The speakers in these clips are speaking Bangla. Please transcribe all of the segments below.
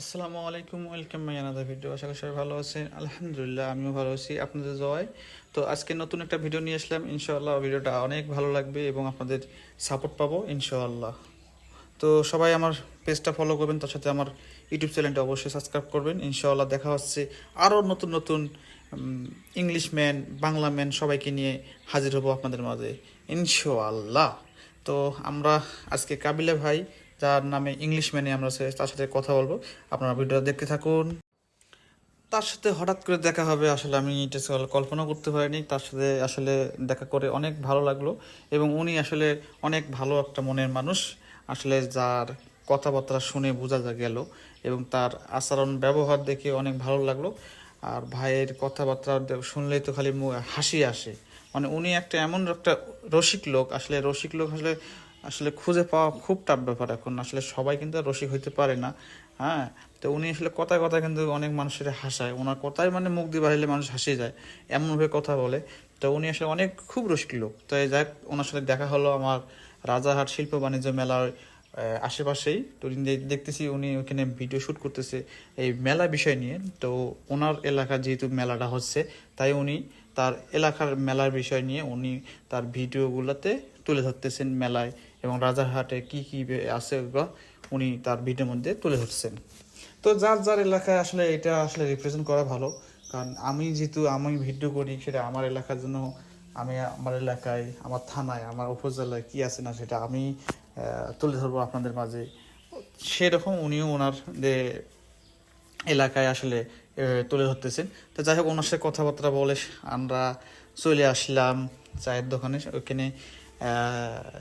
আসসালামু আলাইকুম, ওয়েলকাম মাই আনাদার ভিডিও আশা করি সবাই ভালো আছেন। আলহামদুলিল্লাহ, আমিও ভালো আছি। আপনাদের জয়। তো আজকে নতুন একটা ভিডিও নিয়ে আসলাম। ইনশাআল্লাহ ভিডিওটা অনেক ভালো লাগবে এবং আপনাদের সাপোর্ট পাবো, ইনশাআল্লাহ। তো সবাই আমার পেজটা ফলো করবেন, তার সাথে আমার ইউটিউব চ্যানেলটা অবশ্যই সাবস্ক্রাইব করবেন। ইনশাআল্লাহ দেখা হচ্ছে আরও নতুন নতুন ইংলিশ ম্যান বাংলা ম্যান সবাইকে নিয়ে হাজির হব আপনাদের মাঝে, ইনশাআল্লাহ। তো আমরা আজকে কাবিলা ভাই যার নামে ইংলিশ ম্যানে আমরা তার সাথে কথা বলব। আপনারা ভিডিওটা দেখতে থাকুন। তার সাথে হঠাৎ করে দেখা হবে, আসলে আমি এটা কল- কল্পনা করতে পারিনি। তার সাথে আসলে দেখা করে অনেক ভালো লাগল এবং উনি আসলে অনেক ভালো একটা মনের মানুষ। আসলে যার কথাবার্তা শুনে বোঝা যা গেল এবং তার আচরণ, ব্যবহার দেখে অনেক ভালো লাগল। আর ভাইয়ের কথাবার্তা শুনলেই তো খালি হাসি আসে। মানে উনি একটা এমন একটা রসিক লোক। আসলে রসিক লোক আসলে আসলে খুঁজে পাওয়া খুব টাফ ব্যাপার এখন। আসলে সবাই কিন্তু রসিক হইতে পারে না। হ্যাঁ? তো উনি আসলে কথায় কথায় কিন্তু অনেক মানুষের হাসায়। ওনার কথায় মানে মুখ দিয়ে বাড়িলে মানুষ হাসি যায়, এমনভাবে কথা বলে। তো উনি আসলে অনেক খুব রসিক লোক। তো যাক, ওনার সাথে দেখা হলো আমার রাজাহাট শিল্প বাণিজ্য মেলার আশেপাশেই। তো দেখতেছি উনি ওখানে ভিডিও শ্যুট করতেছে এই মেলা বিষয় নিয়ে। তো ওনার এলাকা যেহেতু মেলাটা হচ্ছে, তাই উনি তার এলাকার মেলার বিষয় নিয়ে উনি তার ভিডিওগুলোতে তুলে ধরতেছেন মেলায়। এবং রাজারহাটে কি কি আছে উনি তার ভিডিওর মধ্যে তুলে ধরছেন। তো যার যার এলাকায় আসলে এটা আসলে রিপ্রেজেন্ট করা ভালো। কারণ আমি যেহেতু আমি ভিডিও করি, সেটা আমার এলাকার জন্য, আমি আমার এলাকায়, আমার থানায়, আমার উপজেলায় কি আছে না সেটা আমি তুলে ধরবো আপনাদের মাঝে। সেরকম উনিও ওনার যে এলাকায় আসলে তুলে ধরতেছেন। তো যাই হোক, ওনার সাথে কথাবার্তা বলে আমরা চলে আসলাম চায়ের দোকানে। ওখানে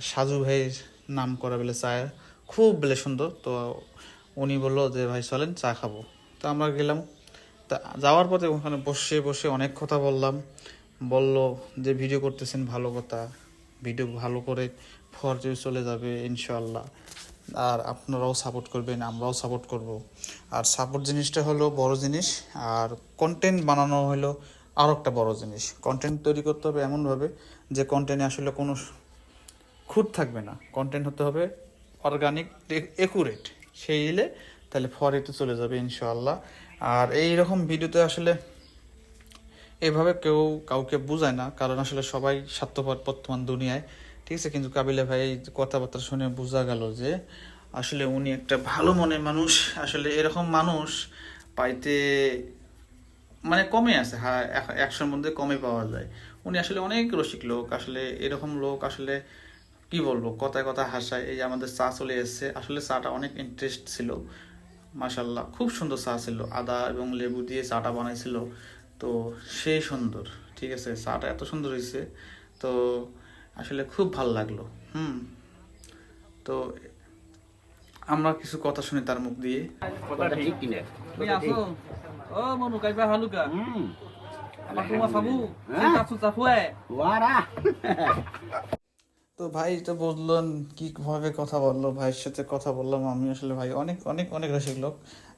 সাজু ভাইয়ের নাম করা বলে চায়ের খুব বেলে সুন্দর। তো উনি বলল যে, ভাই, চলেন, চা খাব। তো আমরা গেলাম। তা যাওয়ার পথে ওখানে বসে বসে অনেক কথা বললাম। বলল যে, ভিডিও করতেছেন, ভালো কথা। ভিডিও ভালো করে ফরজে চলে যাবে ইনশাল্লাহ আর আপনারাও সাপোর্ট করবেন, আমরাও সাপোর্ট করব। আর সাপোর্ট জিনিসটা হলো বড় জিনিস, আর কন্টেন্ট বানানো হলো আরও একটা বড় জিনিস। কন্টেন্ট তৈরি করতে হবে এমনভাবে যে কন্টেন্টে আসলে কোনো খুঁত থাকবে না। কন্টেন্ট হতে হবে অর্গানিক একুরেট সেই দিলে তাহলে ফরেতে চলে যাবে ইনশাআল্লাহ। আর এই রকম ভিডিওতে আসলে এভাবে কেউ কাউকে বোঝায় না, কারণ আসলে সবাই স্বার্থপর বর্তমান দুনিয়ায়। ঠিক আছে, কিন্তু কাবিলা ভাই কথাবার্তা শুনে বোঝা গেল যে আসলে উনি একটা ভালো মনের মানুষ। আসলে এরকম মানুষ পাইতে মানে কমে আছে হ্যাঁ একশোর মধ্যে কমে পাওয়া যায়। উনি আসলে অনেক রসিক লোক, আসলে এরকম লোক আসলে কি বলব কথায় কথা হাসায়। এই যে আমাদের চা চলে এসেছে। আসলে চাটা অনেক ইন্টারেস্ট ছিল। মাশাল্লাহ খুব সুন্দর চা ছিল। আদা এবং লেবু দিয়ে চাটা বানাইছিল। তো সেই সুন্দর ঠিক আছে? চাটা এত সুন্দর হয়েছে। তো আসলে খুব ভালো লাগল। হুম। তো আমরা কিছু কথা শুনি তার মুখ দিয়ে। কথা ঠিক কিনে? mau nukai bah haluga. হুম। kuma sabu? Hah? Ni ওয়ারা। তো ভাই তো বললেন কীভাবে কথা বলল? ভাইয়ের সাথে কথা বললাম আমি আসলে ভাই, অনেক অনেক অনেক রসিক লোক।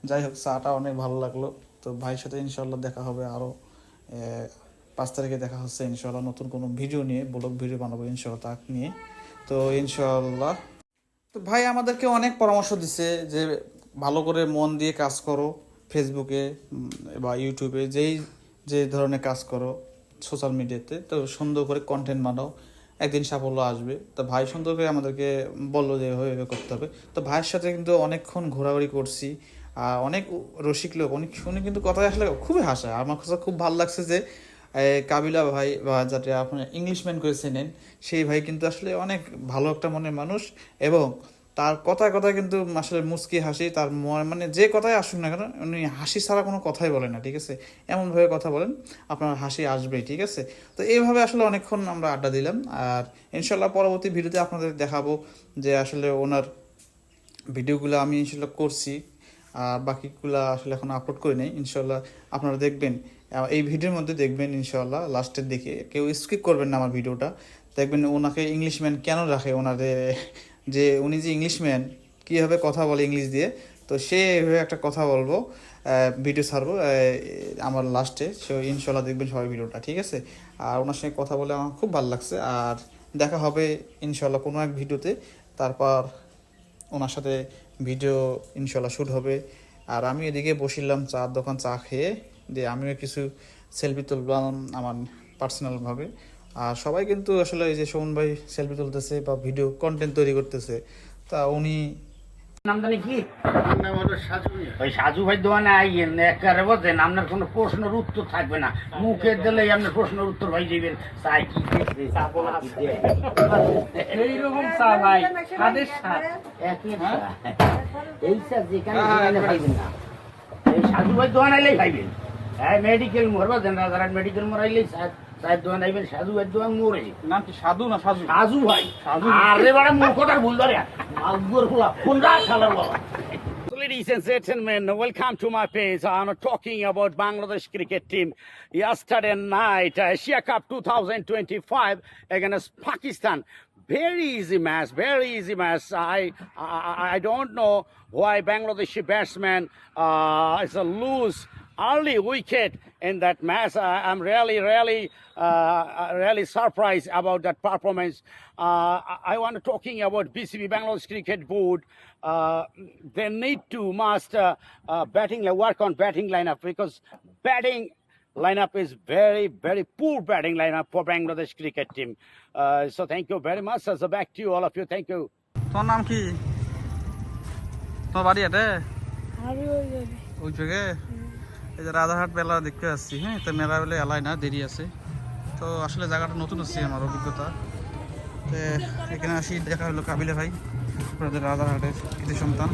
যাই হোক, চাটা অনেক ভালো লাগল। তো ভাইয়ের সাথে ইনশাল্লাহ দেখা হবে আরও পাঁচ তারিখে দেখা হচ্ছে ইনশাল্লাহ নতুন কোনো ভিডিও নিয়ে, ব্লগ ভিডিও বানাবো ইনশাল্লাহ তাক নিয়ে। তো ইনশাল্লাহ তো ভাই আমাদেরকে অনেক পরামর্শ দিছে যে ভালো করে মন দিয়ে কাজ করো, ফেসবুকে বা ইউটিউবে, যেই, যে ধরনের কাজ করো, সোশ্যাল মিডিয়াতে, তো সুন্দর করে কন্টেন্ট বানাও। একদিন সাফল্য আসবে। তা ভাই সুন্দর করে আমাদেরকে বলল যে এভাবে করতে হবে। তো ভাইয়ের সাথে কিন্তু অনেকক্ষণ ঘোরাঘুরি করছি। আর অনেক রসিক লোক, অনেক শুনে কিন্তু কথায় আসলে খুবই হাসায় আমার কাছে খুব ভালো লাগছে যে কাবিলা ভাই বা যাতে আপনি ইংলিশম্যান করে চেনেন, সেই ভাই কিন্তু আসলে অনেক ভালো একটা মনের মানুষ এবং তার কথায় কথায় কিন্তু আসলে মুচকি হাসি, তার মানে যে কথাই আসুক না কেন, উনি হাসি ছাড়া কোনো কথাই বলে না, ঠিক আছে? এমনভাবে কথা বলেন, আপনার হাসি আসবেই, ঠিক আছে? তো এইভাবে আসলে অনেকক্ষণ আমরা আড্ডা দিলাম। আর ইনশাল্লাহ পরবর্তী ভিডিওতে আপনাদের দেখাবো যে আসলে ওনার ভিডিওগুলো আমি ইনশাল্লাহ করছি। আর বাকিগুলো আসলে এখন আপলোড করি নাই। ইনশাল্লাহ আপনারা দেখবেন এই ভিডিওর মধ্যে দেখবেন ইনশাল্লাহ লাস্টের দিকে। কেউ স্কিপ করবেন না আমার ভিডিওটা। দেখবেন ওনাকে ইংলিশম্যান কেন রাখে? ওনাদের যে উনি যে ইংলিশম্যান কীভাবে কথা বলে ইংলিশ দিয়ে, তো সে এভাবে একটা কথা বলব ভিডিও ছাড়বো আমার লাস্টে সে ইনশাল্লাহ দেখবেন সবাই ভিডিওটা, ঠিক আছে? আর ওনার সঙ্গে কথা বলে আমার খুব ভালো লাগছে। আর দেখা হবে ইনশাল্লাহ কোনো এক ভিডিওতে। তারপর ওনার সাথে ভিডিও ইনশাল্লাহ শ্যুট হবে। আর আমি এদিকে বসিলাম চার দোকান, চা খেয়ে। দিয়ে আমিও কিছু সেলফি তুললাম আমার পার্সোনালভাবে আর সবাই কিন্তু আসলে এই যে শোভন ভাই সেলফি তুলতেছে বা ভিডিও কন্টেন্ট তৈরি করতেছে। তা উনি নামটা কি? ওই সাজু ভাই দোকানে আইয়েন একেবারে বোঝেন আপনার কোনো প্রশ্নের উত্তর থাকবে না। মুখে দিলেই আপনার প্রশ্নের উত্তর ভাই দিবেন চাই কি। এইরকম চা ভাই স্বাদের স্বাদ এই চা যেখানে সেখানে পাইবেন না। এই সাজু ভাই দোকান আইলেই পাইবেন। হ্যাঁ মেডিকেল মোর বাজেন রাজারহাট মেডিকেল মোর আইলেই চায়ের দোকান আইবেন সাজু ভাই দোকান মোরে নাম কি সাধু না সাধু সাজু ভাই আরে বাড়া মূর্খটার ভুল ধরে মাগুর ফুলা কোনটা খালার বাবা Ladies and gentlemen, welcome to my page. I'm talking about Bangladesh cricket team. Yesterday night, Asia Cup 2025 against Pakistan. Very easy match, very easy match. I I, I don't know why Bangladeshi batsman uh, is a lose early wicket in that match. I, I'm really, really, uh, really surprised about that performance. Uh, I, I want to talking about BCB Bangladesh Cricket Board. Uh, they need to master uh, batting, work on batting lineup because batting lineup is very, very poor batting lineup for Bangladesh cricket team. Uh, so thank you very much. So back to you, all of you. Thank you. তোমার নাম কি? তোমার বাড়ি এটা ওই জায়গায় এই যে রাজারহাট মেলা দেখতে আসছি হ্যাঁ? তো মেলা বলে এলাই না দেরি আছে। তো আসলে জায়গাটা নতুন আসছে আমার অভিজ্ঞতা। তো এখানে আসি দেখা হলো কাবিলে ভাই আপনাদের রাজারহাটের কৃতি সন্তান।